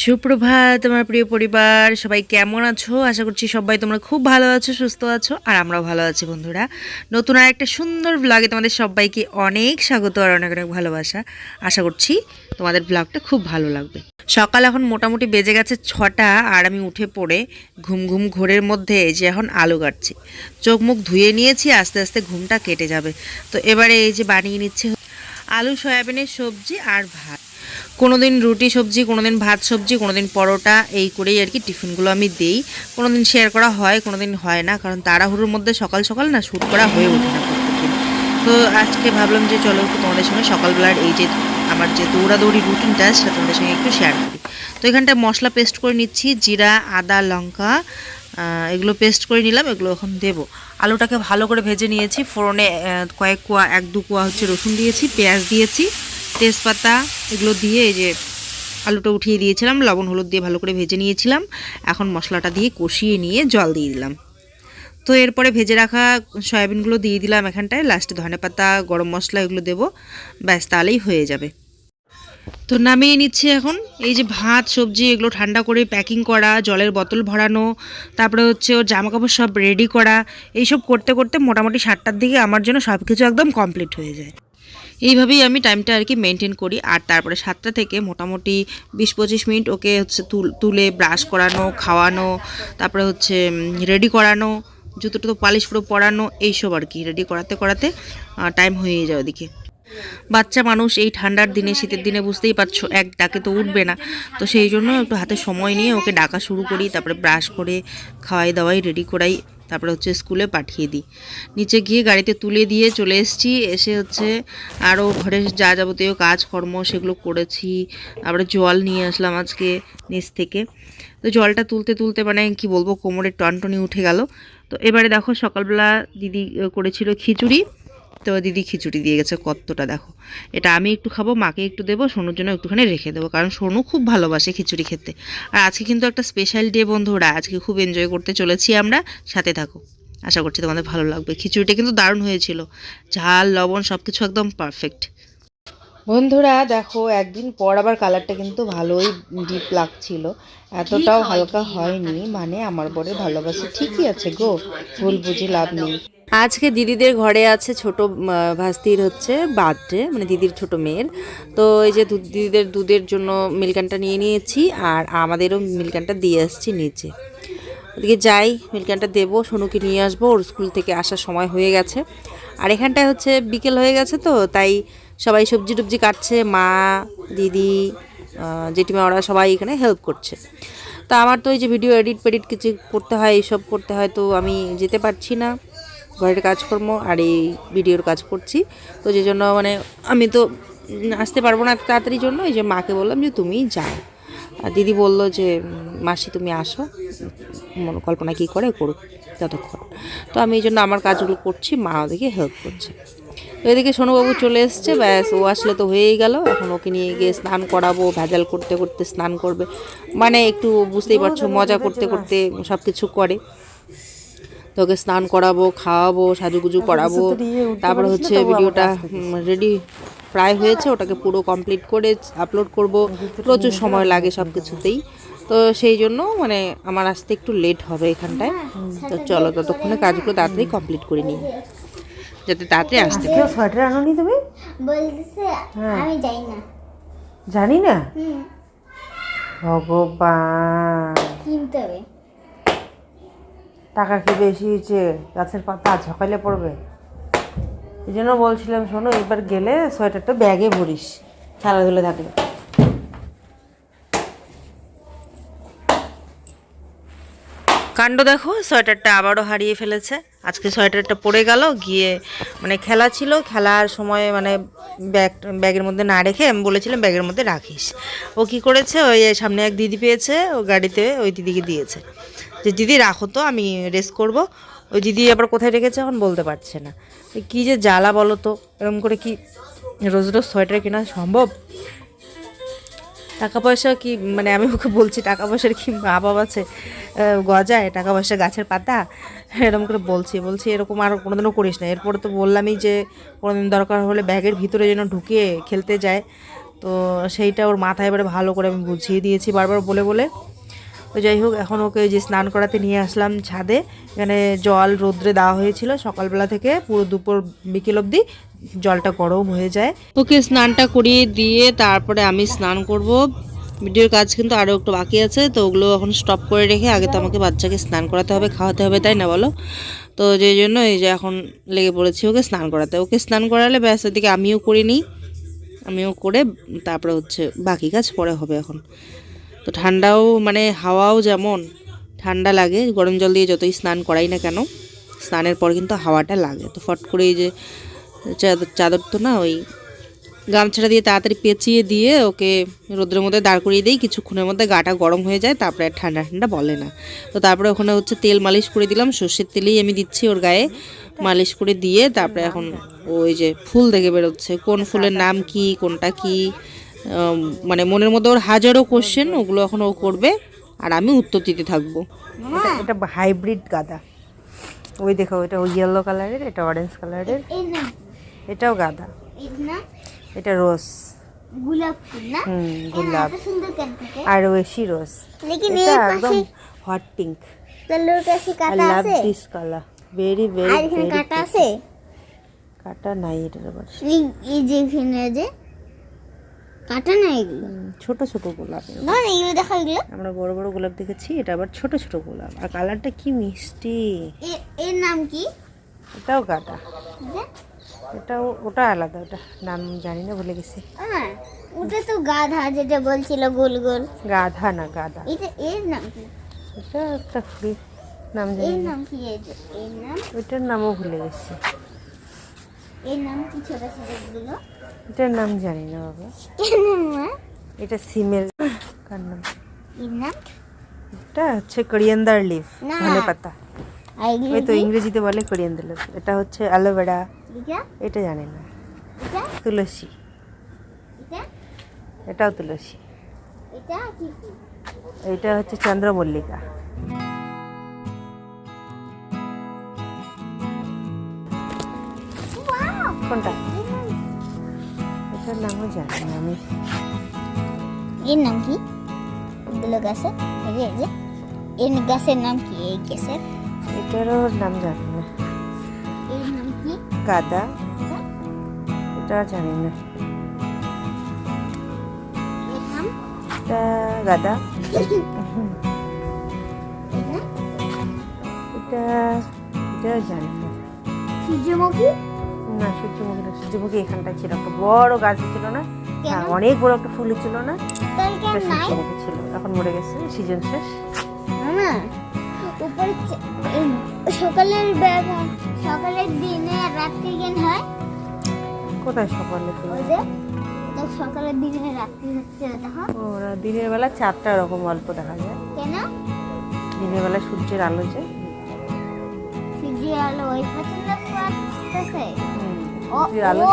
সুপ্রভাত, আমার প্রিয় পরিবার। সবাই কেমন আছো? আশা করছি সবাই তোমরা খুব ভালো আছো, সুস্থ আছো, আর আমরাও ভালো আছি বন্ধুরা। নতুন আর একটা সুন্দর ব্লগে তোমাদের সবাইকে অনেক স্বাগত আর অনেক অনেক ভালোবাসা। আশা করছি তোমাদের ব্লগটা খুব ভালো লাগবে। সকাল এখন মোটামুটি বেজে গেছে ছটা, আর আমি উঠে পড়ে ঘুম ঘুম ঘোরের মধ্যে যে এখন আলু কাটছি। চোখ মুখ ধুয়ে নিয়েছি, আস্তে আস্তে ঘুমটা কেটে যাবে। তো এবারে এই যে বানিয়ে নিচ্ছে আলু, সয়াবিনের সবজি আর ভাত। কোনোদিন রুটি সবজি, কোনোদিন ভাত সবজি, কোনোদিন পরোটা, এই করেই আর কি টিফিনগুলো আমি দিই। কোনোদিন শেয়ার করা হয়, কোনোদিন হয় না, কারণ তাড়াহুড়োর মধ্যে সকাল সকাল না শ্যুট করা হয়ে ওঠে না তো আজকে ভাবলাম যে চলো একটু তোমাদের সঙ্গে সকালবেলার এই যে আমার যে দৌড়াদৌড়ি রুটিনটা, সেটা তোমাদের সঙ্গে একটু শেয়ার করি। তো এখানটায় মশলা পেস্ট করে নিচ্ছি, জিরা, আদা, লঙ্কা এগুলো পেস্ট করে নিলাম, এগুলো এখন দেবো। আলুটাকে ভালো করে ভেজে নিয়েছি, ফোড়নে কয়েক কোয়া, এক দু কোয়া হচ্ছে রসুন দিয়েছি, পেঁয়াজ দিয়েছি। তেজপাতা এগুলো দিয়ে এই যে আলুটা উঠিয়ে দিয়েছিলাম, লবণ, হলুদ দিয়ে ভালো করে ভেজে নিয়েছিলাম। এখন মশলাটা দিয়ে কষিয়ে নিয়ে জল দিয়ে দিলাম। তো এরপরে ভেজে রাখা সয়াবিনগুলো দিয়ে দিলাম এখানটায়। লাস্টে ধনে পাতা, গরম মশলা এগুলো দেবো। ব্যাস, তাহলেই হয়ে যাবে। তো নামিয়ে নিচ্ছি এখন। এই যে ভাত, সবজি এগুলো ঠান্ডা করে প্যাকিং করা, জলের বোতল ভরানো, তারপরে হচ্ছে ওর জামা কাপড় সব রেডি করা, এইসব করতে করতে মোটামুটি সাতটার দিকে আমার জন্য সব কিছু একদম কমপ্লিট হয়ে যায়। এইভাবেই আমি টাইমটা আর কি মেনটেন করি। আর তারপরে সাতটা থেকে মোটামুটি বিশ পঁচিশ মিনিট ওকে হচ্ছে তুল- ব্রাশ করানো, খাওয়ানো, তারপরে হচ্ছে রেডি করানো জুতো টুতো পালিশ পুরো পরানো, এইসব আর কি রেডি করাতে করাতে টাইম হয়ে যায় ওদিকে। বাচ্চা মানুষ এই ঠান্ডার দিনে, শীতের দিনে বুঝতেই পারছ, এক ডাকে তো উঠবে না। তো সেই জন্য একটু হাতে সময় নিয়ে ওকে ডাকা শুরু করি, তারপরে ব্রাশ করে খাওয়াই দাওয়াই রেডি করাই। তারপরে হচ্ছে স্কুলে পাঠিয়ে দিই। নিচে গিয়ে গাড়িতে তুলে দিয়ে চলে এসেছি। এসে হচ্ছে আরও ঘরে যা যাবতীয় কাজকর্ম সেগুলো করেছি। তারপরে জল নিয়ে আসলাম আজকে নিচ থেকে। তো জলটা তুলতে তুলতে মানে কি বলব, কোমরের টনটনি উঠে গেল। তো এবারে দেখো সকালবেলা দিদি করেছিল খিচুড়ি। তো দিদি খিচুড়ি দিয়ে গেছে কতটা দেখো। এটা আমি একটু খাব, মাকে একটু দেবো, সোনুর জন্য একটুখানি রেখে দেবো, কারণ সোনু খুব ভালোবাসে খিচুড়ি খেতে। আর আজকে কিন্তু একটা স্পেশাল ডে বন্ধুরা, আজকে খুব এনজয় করতে চলেছি আমরা, সাথে থাকো। আশা করছি তোমাদের ভালো লাগবে। খিচুড়িটা কিন্তু দারুণ হয়েছিল। ঝাল, লবণ সব কিছু একদম পারফেক্ট বন্ধুরা, দেখো, একদিন পর আবার কালারটা কিন্তু ভালোই ডিপ লাগছিল। এতটাও হালকা হয়নি মানে আমার বরে ভালোবাসা ঠিকই আছে গো, ভুল বুঝি লাভ নেই। আজকে দিদিদের ঘরে আছে ছোট ভাস্তির হচ্ছে বার্থডে মানে দিদির ছোট মেয়ের। তো এই যে দিদিদের দুধের জন্য মিল্কানটা নিয়ে নিয়েছি, আর আমাদেরও মিল্কানটা দিয়ে আসছি নিচে। ওদিকে যাই মিল্কানটা দেবো, সোনুকে নিয়ে আসব, ওর স্কুল থেকে আসার সময় হয়ে গেছে। আর এখানটায় হচ্ছে বিকেল হয়ে গেছে তো, তাই সবাই সবজি টবজি কাটছে, মা, দিদি জেঠিমা, ওরা সবাই এখানে হেল্প করছে। তা আমার তো এই যে ভিডিও এডিট পেডিট কিছু করতে হয়, এইসব করতে হয়, তো আমি যেতে পারছি না। ঘরের কাজকর্ম আর এই ভিডিওর কাজ করছি। তো যে জন্য মানে আমি তো আসতে পারব না তাড়াতাড়ি জন্য, এই যে মাকে বললাম যে তুমি যাও। আর দিদি বলল যে, মাসি তুমি আসো মন কল্পনা কী করে করুক ততক্ষণ তো আমি এই জন্য আমার কাজগুলো করছি, মা ওদিকে হেল্প করছে। তো এদিকে সোনুবাবু চলে এসছে, ব্যাস, ও আসলে তো হয়েই গেল। এখন ওকে নিয়ে গিয়ে স্নান করাবো, ভেজাল করতে করতে স্নান করবে। মানে একটু বুঝতেই পারছ, মজা করতে করতে সব কিছু করে। তো ওকে স্নান করাবো খাওয়াবো সাজুগুজু করাবো। তারপরে হচ্ছে ভিডিওটা রেডি প্রায় হয়েছে ওটাকে পুরো কমপ্লিট করে আপলোড করব। প্রচুর সময় লাগে সব কিছুতেই তো সেই জন্য মানে আমার আসতে একটু লেট হবে এখানটায়। তো চলো ততক্ষণে কাজগুলো তাড়াতাড়ি কমপ্লিট করে নিই যাতে তাড়াতাড়ি আসতে পারি। কেউ সোয়েটার আনোনি তুমি? বলতেছে আমি যাই না। জানি না? ভগবান। কিনতে হবে। টাকা কি বেশি হয়েছে গাছের পাতা ঝকালে পড়বে? এই জন্য বলছিলাম, শোনো, এবার গেলে সোয়েটারটা ব্যাগে ভরিস, খেলাধুলা থাকলে। কাণ্ড দেখো, সোয়েটারটা আবারও হারিয়ে ফেলেছে। আজকে সোয়েটারটা পড়ে গেল, গিয়ে মানে খেলা ছিল, খেলার সময় মানে ব্যাগ, ব্যাগের মধ্যে না রেখে আমি বলেছিলাম ব্যাগের মধ্যে রাখিস। ও কি করেছে, ওই সামনে এক দিদি পেয়েছে, ও গাড়িতে ওই দিদিকে দিয়েছে। যে দিদি, রাখো তো, আমি রেস করব। ওই দিদি আবার কোথায় রেখেছে এখন বলতে পারছে না। কী যে জ্বালা বলো তো এরকম করে কি রোজ রোজ সোয়েটার কেনা সম্ভব? টাকা পয়সা কি মানে আমি ওকে বলছি, টাকা পয়সার কি অভাব আছে গজায়, টাকা পয়সা গাছের পাতা? এরকম করে বলছি বলছি এরকম আর কোনোদিনও করিস না। এরপরে তো বললামই যে কোনোদিন দরকার হলে ব্যাগের ভিতরে যেন ঢুকিয়ে খেলতে যায়। তো সেইটা ওর মাথায় এবারে ভালো করে আমি বুঝিয়ে দিয়েছি বারবার বলে বলে। তো যাই হোক, এখন ওকে যে স্নান করাতে নিয়ে আসলাম ছাদে। এখানে জল রোদ্রে দেওয়া হয়েছিল সকালবেলা থেকে, পুরো দুপুর বিকেল অবধি জলটা গরম হয়ে যায়। ওকে স্নানটা করিয়ে দিয়ে তারপরে আমি স্নান করব। ভিডিওর কাজ কিন্তু আরও একটু বাকি আছে, তো ওগুলো এখন স্টপ করে রেখে আগে তো আমাকে বাচ্চাকে স্নান করাতে হবে, খাওয়াতে হবে, তাই না বলো? তো যেই জন্য এই যে এখন লেগে পড়েছি ওকে স্নান করাতে। ওকে স্নান করালে ব্যাস ওদিকে আমিও করে নিই আমিও করে তারপরে হচ্ছে বাকি কাজ পরে হবে এখন। তো ঠান্ডাও মানে হাওয়াও যেমন ঠান্ডা লাগে, গরম জল দিয়ে যতই স্নান করাই না কেন, স্নানের পর কিন্তু হাওয়াটা লাগে। তো ফট করে এই যে চাদর তো না ওই গামছাটা দিয়ে তাড়াতাড়ি পেঁচিয়ে দিয়ে ওকে রোদ্রের মধ্যে দাঁড় করিয়ে দিই, কিছুক্ষণের মধ্যে গাটা গরম হয়ে যায়, তারপরে ঠান্ডা ঠান্ডা বলে না। তো তারপরে ওখানে হচ্ছে তেল মালিশ করে দিলাম, সর্ষের তেলেই আমি দিচ্ছি ওর গায়ে, মালিশ করে দিয়ে তারপরে এখন ওই যে ফুল দেখে বেরোচ্ছে, কোন ফুলের নাম কি, কোনটা কি মানে মনের মধ্যে ওর হাজারো কোশ্চেন ওগুলো এখন ও করবে আর আমি উত্তর দিতে থাকব। এটা- হাইব্রিড গাদা। ওই দেখো এটা ওই ইয়েলো কালারের এটা অরেঞ্জ কালারের এটাও গাদা। এটা রোজ গোলাপ ফুল না? হুম গোলাপ। আর রোজ এটা একদম হট পিঙ্ক তাহলে কাছে আই কাটা লাভ দিস কালার ভেরি আর ভেরি এখানে কাটা আছে? কাটা নাই এটার আবার। এই- এই যে এখানে যে কাটা না এগুলো? ছোট ছোট গোলাপ না এগুলো দেখো এগুলো। আমরা বড় বড় গোলাপ দেখেছি এটা আবার ছোট ছোট গোলাপ। আর কালারটা কি মিষ্টি। এর নাম কি? এটাও এটা? এটাও ওটা আলাদা ওটা নাম জানি না ভুলে গেছি। হ্যাঁ ওটা তো গাধা যেটা বলছিল গোল গোল। গাধা না গাদা এটা এর নাম কি? এটা একটা ফুল নাম জানি এর নাম কি এর নাম? ওইটার নামও ভুলে গেছি। এর নাম কি ছোট ছোটগুলো এটার নাম জানি না বাবা? এটা সিমের কার নাম? এটা হচ্ছে কোরিয়ান্দার লিভ। ধনে পাতা। ওই তো ইংরেজিতে বলে কোরিয়ান্দার লিভ এটা হচ্ছে অ্যালোভেরা এটা? জানি না। তুলসী। এটাও তুলসী? এটা হচ্ছে চন্দ্রমল্লিকা। কোনটা? এটার নামও জানি না আমি এর নাম কি এগুলো গাছের এই যে এই যে এর গাছের নাম কি এই গাছের এটারও নাম জানি না এর নাম কি গাদা এটা? এটা জানি না এর নাম এটা গাদা এর নাম এটা এটাও জানি না সূর্যমুখী না সূর্যমুখী না সূর্যমুখী এখানটা ছিল একটা বড় গাছ ছিল না? হ্যাঁ অনেক বড় একটা ফুল ছিল না? সূর্যমুখী ছিল এখন মরে গেছে সিজন শেষ। না উপরে চে- সকালের সকালের দিনে রাত্রি হয়? কোথায় সকালে সকালের দিনে রাত্রি হচ্ছে দেখো ও দিনের বেলা চারটা এরকম অল্প দেখা যায়। কেন? দিনের বেলা সূর্যের আলো যে। আলো ওই আসতেছে।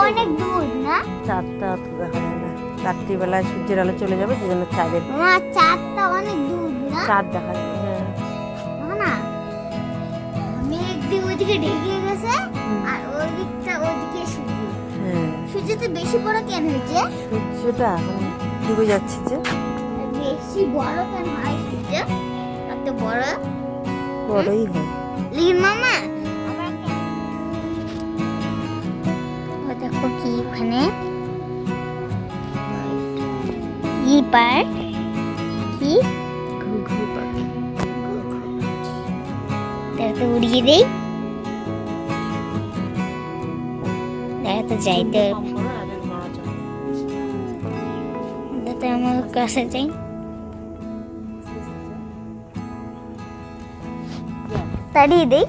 অনেক দূর না? দেখা যায় না। রাত্রিবেলায় সূর্যের আলো চলে যাবে যে জন্য চাঁদের আমার চাঁদটা অনেক দূর না? চাঁদ দেখা যায় হ্যাঁ। না, ওইদিকে ঢেকে গেছে আর ওই দিকটা ওইদিকে সূর্য। হ্যাঁ। সূর্য তো বেশি বড় কেন হয়েছে? সূর্যটা ডুবে যাচ্ছে যে। বেশি বড় কেন হয় সূর্য? এত বড়? বড়ই হয়। লিন মামা ওখানে কি পার কি? ঘুঘু পাখি উড়িয়ে দেই। তো যাইতে তো আমার কাছে যাই তাড়িয়ে দেই।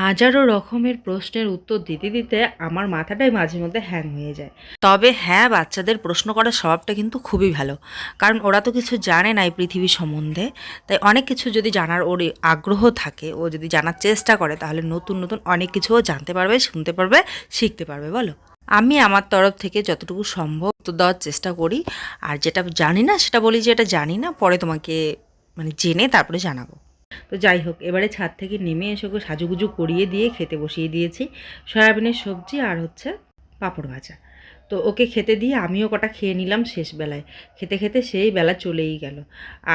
হাজারো রকমের প্রশ্নের উত্তর দিতে দিতে আমার মাথাটাই মাঝে মধ্যে হ্যাং হয়ে যায়। তবে হ্যাঁ বাচ্চাদের প্রশ্ন করার স্বভাবটা কিন্তু খুবই ভালো। কারণ ওরা তো কিছু জানে না এই পৃথিবী সম্বন্ধে। তাই অনেক কিছু যদি জানার ওর আগ্রহ থাকে, ও যদি জানার চেষ্টা করে, তাহলে নতুন নতুন অনেক কিছু ও জানতে পারবে, শুনতে পারবে, শিখতে পারবে, বলো? আমি আমার তরফ থেকে যতটুকু সম্ভব উত্তর দেওয়ার চেষ্টা করি। আর যেটা জানি না, সেটা বলি যে এটা জানি না, পরে তোমাকে মানে জেনে তারপরে জানাব। তো যাই হোক, এবারে ছাদ থেকে নেমে এসে ওকে সাজুগুজু করিয়ে দিয়ে খেতে বসিয়ে দিয়েছি, সয়াবিনের সবজি আর হচ্ছে পাঁপড় ভাজা। তো ওকে খেতে দিয়ে আমিও কটা খেয়ে নিলাম শেষ বেলায় খেতে খেতে সেই বেলা চলেই গেল।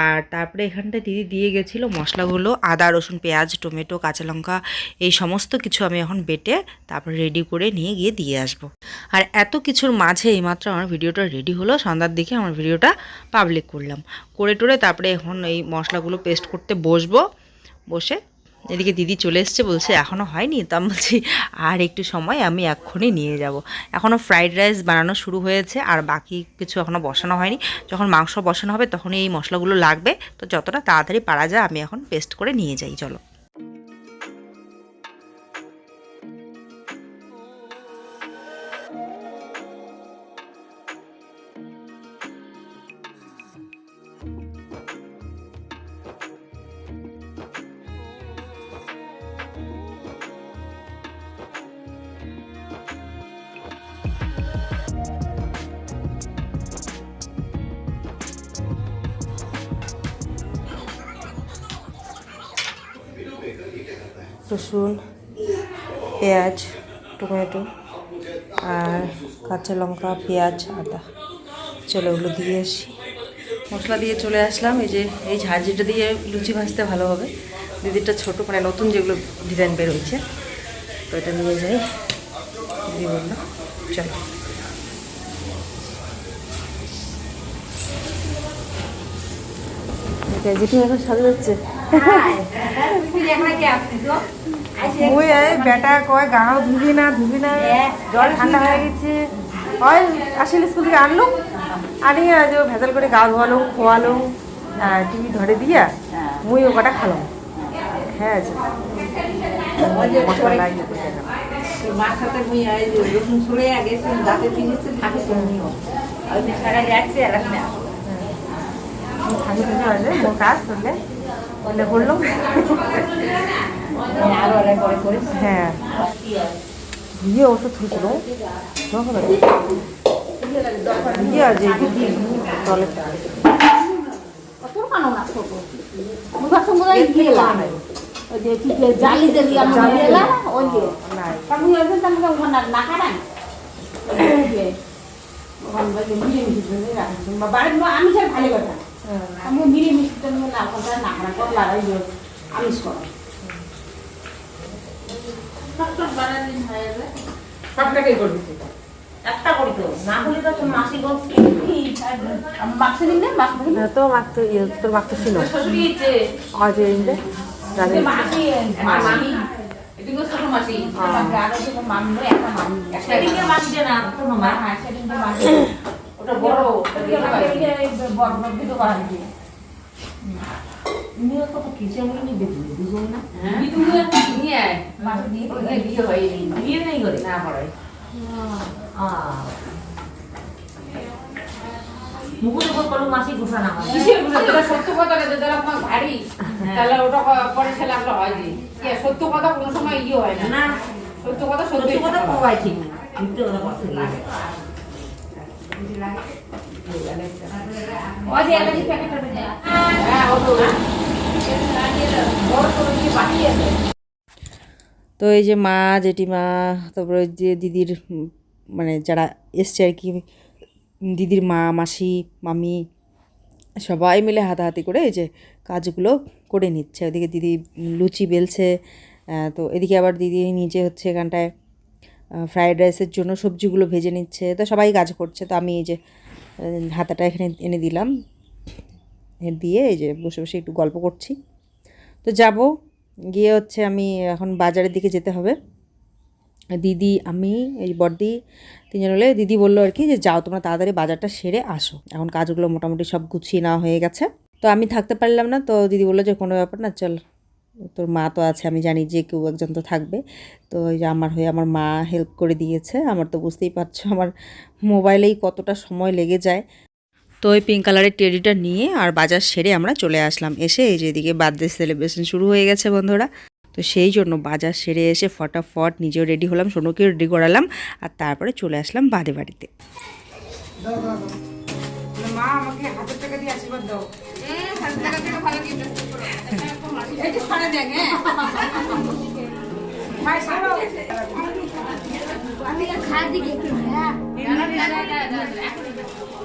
আর তারপরে এখানটায় দিদি দিয়ে গেছিল মশলাগুলো, আদা, রসুন, পেঁয়াজ, টমেটো, কাঁচা লঙ্কা, এই সমস্ত কিছু আমি এখন বেটে তারপর রেডি করে নিয়ে গিয়ে দিয়ে আসব। আর এত কিছুর মাঝে এইমাত্র আমার ভিডিওটা রেডি হলো, সন্ধ্যার দিকে আমার ভিডিওটা পাবলিক করলাম। করে টোরে তারপরে এখন এই মশলাগুলো পেস্ট করতে বসবো। বসে এদিকে দিদি চলে এসছে, বলছে এখনও হয়নি? তো আমি বলছি, আর একটু সময়, আমি এক্ষুনি নিয়ে যাব। এখনও ফ্রাইড রাইস বানানো শুরু হয়েছে, আর বাকি কিছু এখনও বসানো হয়নি। যখন মাংস বসানো হবে, তখনই এই মশলাগুলো লাগবে। তো যতটা তাড়াতাড়ি পারা যায়, আমি এখন পেস্ট করে নিয়ে যাই, চলো। রসুন, পেঁয়াজ, টমেটো আর কাঁচা লঙ্কা, পেঁয়াজ, আদা। চলো ওগুলো দিয়ে আসি। মশলা দিয়ে চলে আসলাম। এই যে, এই ঝাঁঝিটা দিয়ে লুচি ভাজতে ভালো হবে। দিদিটা ছোটো মানে নতুন যেগুলো ডিজাইন বেরোচ্ছে তো এটা নিয়ে যাই। দিদি বলল, চলো। যেটি এখন সাজা যাচ্ছে ওই এই বেটা কয় গাও ধুবি না ধুবি না জল ঠান্ডা হয়ে গেছে। হয় আসলে স্কুল থেকে আনলো আনিয়ে আজ ভেজাল করে গা ধোয়ালো খোয়ালো টিভি ধরে দিয়া মুই ও কটা খালাম। হ্যাঁ আছে মশলা লাগিয়ে মাথাতে মুই রসুন ছড়ে আগে দাঁতে পিনিছে থাকে শুনিও ওই সারা যাচ্ছে আর না। আমি থাকি আছে কাজ করলে বললে বললাম। হ্যাঁ। দিয়ে ওষুধ হয়েছিল দিয়ে আছে? যে জালি কাটা আমি মিলে মিষ্টি না কথা। না করা করলা আমিষ করা? সবটাকে করে দিতে একটা করি তো না হলে তো তোর মাসি বলছি মাছ দিন না মাছ দিন? তো ইয়ে তোর মাখতে ছিল। শ্বশুরিয়েছে আজ এই যে আমার মামি। এদিকে ছোট মাসি। আরও যে মামি একটা মামি। সেদিকে মাসি যে না কোনো মা হ্যাঁ সেদিন তো মাছি ওটা বড় বাড়ি। বড় বড় করা হয়েছে নিয়ে কত কিসে আমি নিয়ে দেখি বুঝুন না নিয়ে আয় দিয়ে বিয়ে হয়নি বিয়ে নেই করে না পড়াই মুখের উপর কোনো মাসি ঘোষণা হয় কিসের বুঝে যেটা সত্য কথা যেটা যারা আপনার ভারী তাহলে ওটা পরে ছেলে আপনার হয় যে সত্য কথা কোনো সময় ইয়ে হয় না না সত্য কথা সত্যি কথা কবাই ঠিক না মিথ্যে কথা কথা লাগে ওই যে এলাচি প্যাকেট দেয়া হ্যাঁ ও তো তো এই যে মা, জেঠিমা, তারপরে যে দিদির মানে যারা এসছে আর কি, দিদির মা, মাসি, মামি, সবাই মিলে হাতাহাতি করে এই যে কাজগুলো করে নিচ্ছে। ওদিকে দিদি লুচি বেলছে তো এদিকে আবার দিদি নিজে হচ্ছে এখানটায় ফ্রাইড রাইসের জন্য সবজিগুলো ভেজে নিচ্ছে। তো সবাই কাজ করছে। তো আমি এই যে হাতাটা এখানে এনে দিলাম। দিয়ে এই যে বসে বসে একটু গল্প করছি। তো যাব, গিয়ে হচ্ছে আমি এখন বাজারের দিকে যেতে হবে। দিদি, আমি, এই বর্দি তিনজন হলে দিদি বলল আর কি যে, যাও তোমরা তাড়াতাড়ি বাজারটা সেরে আসো। এখন কাজগুলো মোটামুটি সব গুছিয়ে নেওয়া হয়ে গেছে। তো আমি থাকতে পারলাম না, তো দিদি বলল যে, কোনো ব্যাপার না, চল। তোর মা তো আছে, আমি জানি যে কেউ একজন তো থাকবে। তো ওই যে আমার হয়ে আমার মা হেল্প করে দিয়েছে। আমার তো বুঝতেই পারছ, আমার মোবাইলেই কতটা সময় লেগে যায়। তো ওই পিঙ্ক কালারের টেডিটা নিয়ে আর বাজার সেরে আমরা চলে আসলাম। এসে এই যে এদিকে বার্থডে সেলিব্রেশন শুরু হয়ে গেছে বন্ধুরা। তো সেই জন্য বাজার সেরে এসে ফটাফট নিজেও রেডি হলাম সোনুকেও রেডি করালাম আর তারপরে চলে আসলাম বাদে বাড়িতে। মা আমাকে হাজার টাকা দিয়ে আশীর্বাদ দাও। আমি খাওয়ার দিকে একটু হ্যাঁ। খাওয়া দিয়ে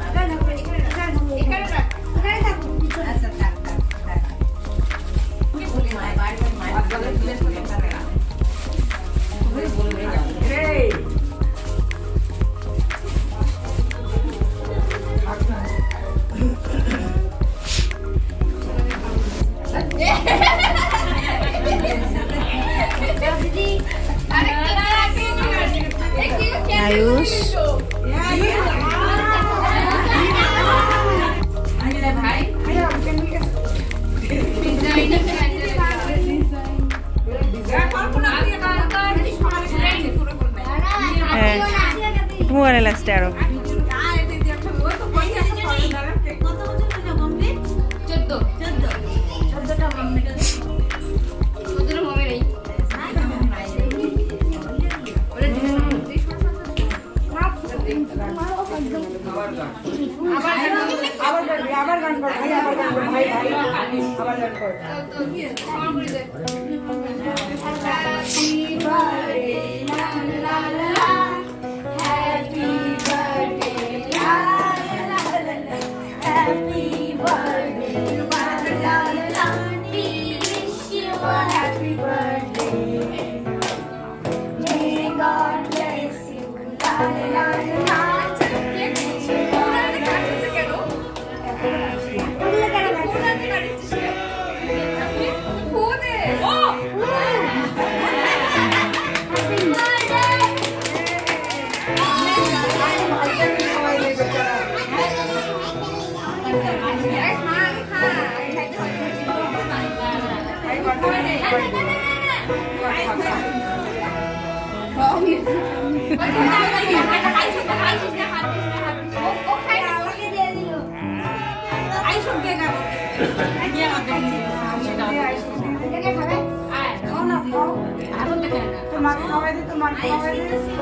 আবার গান তোমার খাওয়াই দে তোমার খাওয়াই দে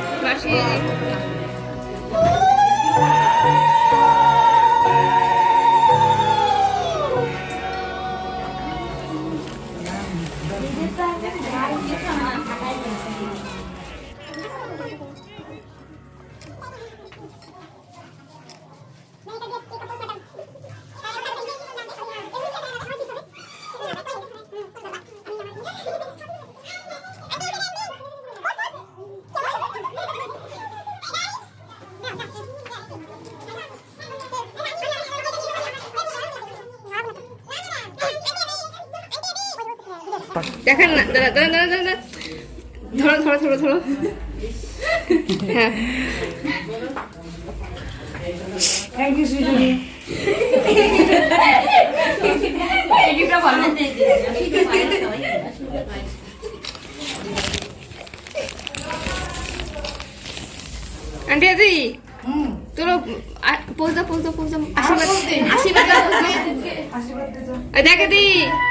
পরে দেখেন না দাদা দাদা দাদা দাদা ধরো ধরো ধরো ধরো থ্যাংক ইউ আন্টি আদি তোলো পোজ দাও পোজ আশীর্বাদ আশীর্বাদ দেখে দি এই সাবা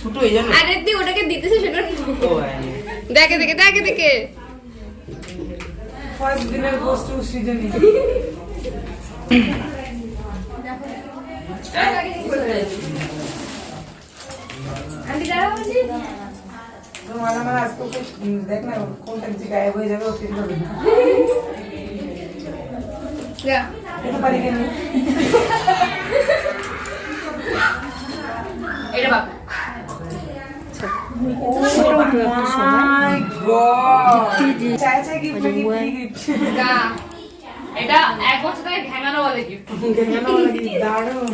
ছোট হয়ে জানো আরে দি ওটাকে দিতেছে সেটা ও হ্যাঁ। দেখে দেখে দেখে দেখে। ফার্স্ট দিনের বস্তু সৃজনী। আন্টি দাঁড়াও আন্টি। তোমার আমার আজকে দেখ না কোনটা গায়েব হয়ে যাবে ওকে দিতে যা। এটা পারি কেন? এটা বাবা ছোট একটা সবাই এটা এক বছর থেকে ঘ্যাঙানো বলে গিফট ঘ্যাঙানো বলে গিফট দারুণ।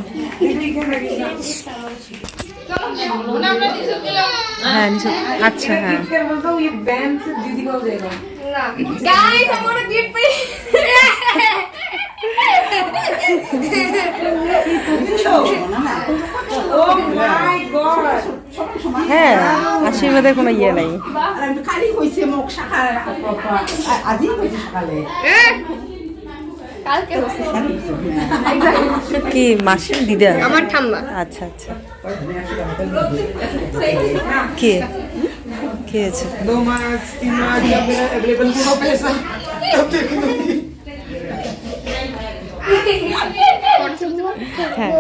হ্যাঁ আচ্ছা হ্যাঁ। দিদি হ্যাঁ আশীর্বাদের কোনো ইয়ে নাই। কি মাসি দিদা? আমার ঠাম্মা। আচ্ছা আচ্ছা। কে? কে হ্যাঁ।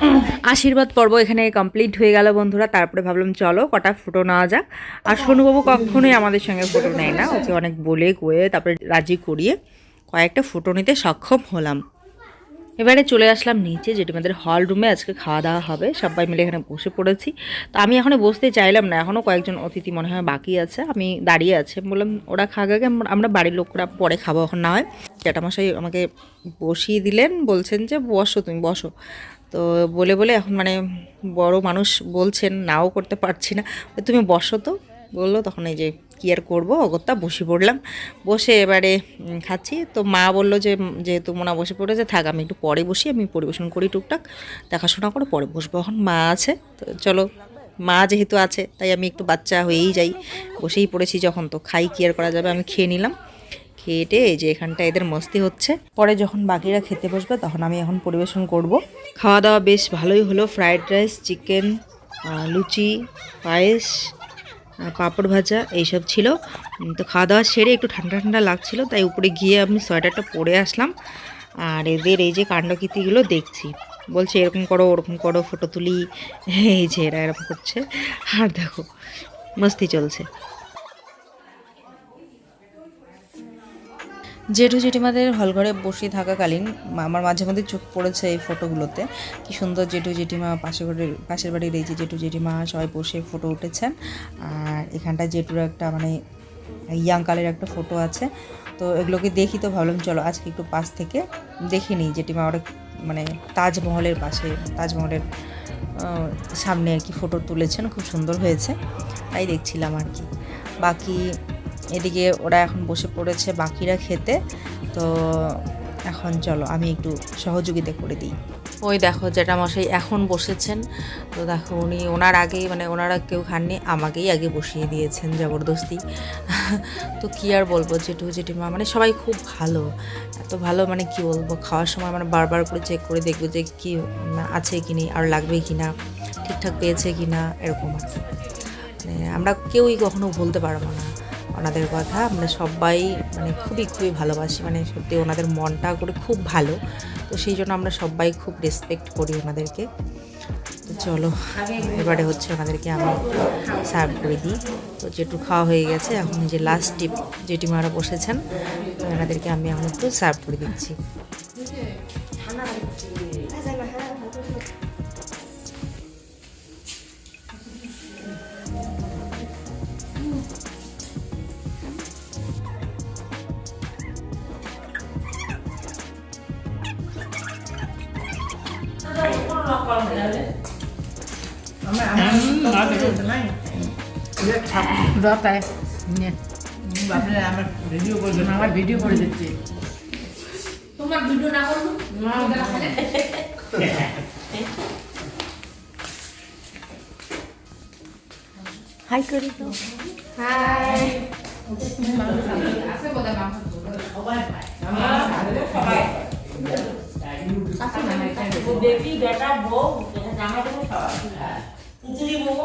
আশীর্বাদ পর্ব এখানে কমপ্লিট হয়ে গেল বন্ধুরা, তারপরে ভাবলাম চলো কটা ফটো নেওয়া যাক। আর সোনুবাবু কখনোই আমাদের সঙ্গে ফটো নেয় না, ওকে অনেক বলে কয়ে, তারপরে রাজি করিয়ে কয়েকটা ফটো নিতে সক্ষম হলাম। এবারে চলে আসলাম নিচে যেটি আমাদের হল রুমে আজকে খাওয়া দাওয়া হবে, সবাই মিলে এখানে বসে পড়েছি। তো আমি এখনও বসতে চাইলাম না এখনও কয়েকজন অতিথি মনে হয় বাকি আছে, আমি দাঁড়িয়ে আছে। বললাম, ওরা খাওয়া আমরা- আমরা বাড়ির লোকরা পরে খাব, এখন না হয়। জ্যাঠামশাই আমাকে বসিয়ে দিলেন, বলছেন যে, বসো তুমি, বসো। তো বলে বলে এখন মানে বড় মানুষ বলছেন, নাও করতে পারছি না। তুমি বসো তো। বলল, তখন এই যে কী আর করব? অগত্যা বসে পড়লাম। বসে এবারে খাচ্ছি। তো মা বলল যে যেহেতু মোনা বসে পড়েছে, থাক, আমি একটু পরে বসি, আমি পরিবেশন করি টুকটাক, দেখাশোনা করে পরে বসবো। এখন মা আছে, তো চলো, মা যেহেতু আছে, তাই আমি একটু বাচ্চা হয়েই যাই। বসেই পড়েছি যখন, তো খাই, কি আর করা যাবে, আমি খেয়ে নিলাম। খেয়েটে এই যে এখানটা এদের মস্তি হচ্ছে। পরে যখন বাকিরা খেতে বসবে, তখন আমি এখন পরিবেশন করব। খাওয়া দাওয়া বেশ ভালোই হলো fried rice, chicken luchi, payesh পাঁপড় ভাজা, এইসব ছিল। তো খাওয়া দাওয়া সেরে একটু ঠান্ডা ঠান্ডা লাগছিল, তাই উপরে গিয়ে আমি সোয়েটারটা পরে আসলাম। আর এদের এই যে কাণ্ডকীর্তিগুলো দেখছি। বলছে, এরকম করো, ওরকম করো, ফটো তুলি। এই যে এরা এরকম করছে। আর দেখো, মস্তি চলছে। জেঠু জেঠিমাদের হলঘরে বসে থাকাকালীন আমার মাঝে মধ্যে চোখ পড়েছে এই ফটোগুলোতে কি সুন্দর জেঠু জেঠিমা পাশের ঘরের, পাশের বাড়ির এই যে জেঠু জেঠিমা সবাই বসে ফটো উঠেছেন। আর এখানটা জেঠুর একটা মানে ইয়াং কালের একটা ফটো আছে। তো এগুলোকে দেখি তো ভাবলাম, চলো আজকে একটু পাশ থেকে দেখে নিই জেঠিমা ওরা মানে তাজমহলের পাশে, তাজমহলের সামনে আর কি ফটো তুলেছেন। খুব সুন্দর হয়েছে। তাই দেখছিলাম আর কি। বাকি এদিকে ওরা এখন বসে পড়েছে বাকিরা খেতে। তো এখন চলো, আমি একটু সহযোগিতা করে দিই। ওই দেখো যেটা মশাই এখন বসেছেন। তো দেখো উনি, ওনার আগেই মানে ওনারা কেউ খাননি, আমাকেই আগে বসিয়ে দিয়েছেন জবরদস্তি। তো কী আর বলব, জেঠু, জেঠিমা মানে সবাই খুব ভালো। এত ভালো মানে কি বলব, খাওয়ার সময় মানে বারবার করে চেক করে দেখব যে কি আছে কি নেই, আর লাগবে কি না, ঠিকঠাক পেয়েছে কি না, এরকম আর মানে আমরা কেউই কখনো বলতে পারব না। ওনাদের কথা। আমরা সবাই মানে খুবই খুবই ভালোবাসি। মানে সত্যি ওনাদের মনটা করে খুব ভালো। তো সেই জন্য আমরা সবাই খুব রেসপেক্ট করি ওনাদেরকে। তো চলো, এবারে হচ্ছে ওনাদেরকে আমি সার্ভ করে দিই। তো যেটু খাওয়া হয়ে গেছে, এখন যে লাস্ট টিপ যেটি মারা বসেছেন, তো ওনাদেরকে আমি এখন একটু সার্ভ করে দিচ্ছি। বাপরে আমার ভিডিও করবে আমার ভিডিও করে দিচ্ছে। তোমার ভিডিও না করব? হাই করে তো। আছে বোধহয় মাংস বেটি বেটা বউ জামা দেবো পুতুলি বউ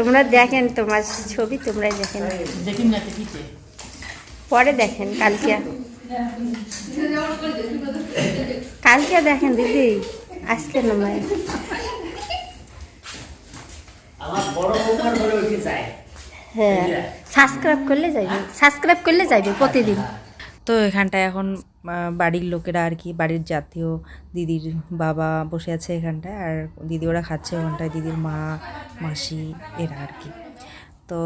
তোমরা দেখেন তোমার ছবি তোমরাই দেখেন। পরে দেখেন কালকে। কালকে দেখেন দিদি আজকে নয় হ্যাঁ সাবস্ক্রাইব করলে যাইবে সাবস্ক্রাইব করলে যাইবে প্রতিদিন। তো এখানটায় এখন বাড়ির লোকেরা আর কি, বাড়ির জাতীয় দিদির বাবা বসে আছে এখানটায় আর দিদি ওরা খাচ্ছে ওখানটায়, দিদির মা, মাসি, এরা আর কি। তো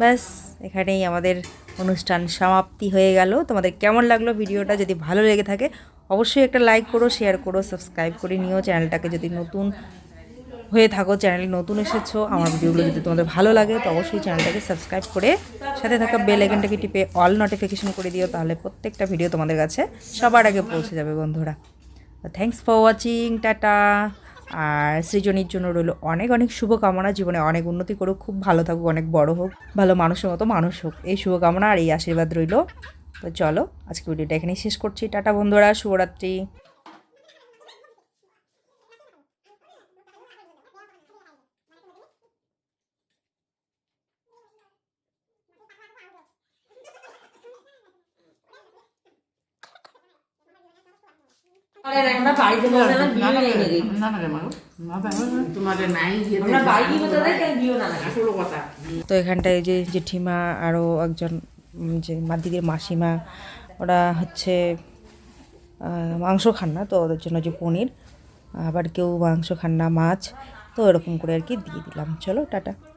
ব্যাস, এখানেই আমাদের অনুষ্ঠান সমাপ্তি হয়ে গেল। তোমাদের কেমন লাগল ভিডিওটা? যদি ভালো লেগে থাকে, অবশ্যই একটা লাইক করো শেয়ার করো সাবস্ক্রাইব করে নিও। চ্যানেলটাকে যদি নতুন হয়ে থাকো চ্যানেলে নতুন এসেছ, আমার ভিডিওগুলো যদি তোমাদের ভালো লাগে, তো অবশ্যই চ্যানেলটাকে সাবস্ক্রাইব করে সাথে থাকা বেল আইকনটাকে টিপে অল নোটিফিকেশন করে দিও, তাহলে প্রত্যেকটা ভিডিও তোমাদের কাছে সবার আগে পৌঁছে যাবে, বন্ধুরা। Thanks for watching tata. আর সৃজনীর জন্য রইল অনেক অনেক শুভকামনা, জীবনে অনেক উন্নতি করুক, খুব ভালো থাকুক, অনেক বড় হোক, ভালো মানুষের মতো মানুষ হোক, এই শুভকামনা আর এই আশীর্বাদ রইল। তো চলো, আজকে ভিডিওটা এখানেই শেষ করছি, টাটা বন্ধুরা, শুভরাত্রি। আমরা বাড়িতে বসে না বিয়ে না না রে মা তো এখানটায় যে জেঠিমা আরও একজন যে মাদিদির মাসিমা ওরা হচ্ছে মাংস খান না তো ওদের জন্য যে পনির আবার কেউ মাংস খান না মাছ তো এরকম করে আর কি দিয়ে দিলাম। চলো টাটা।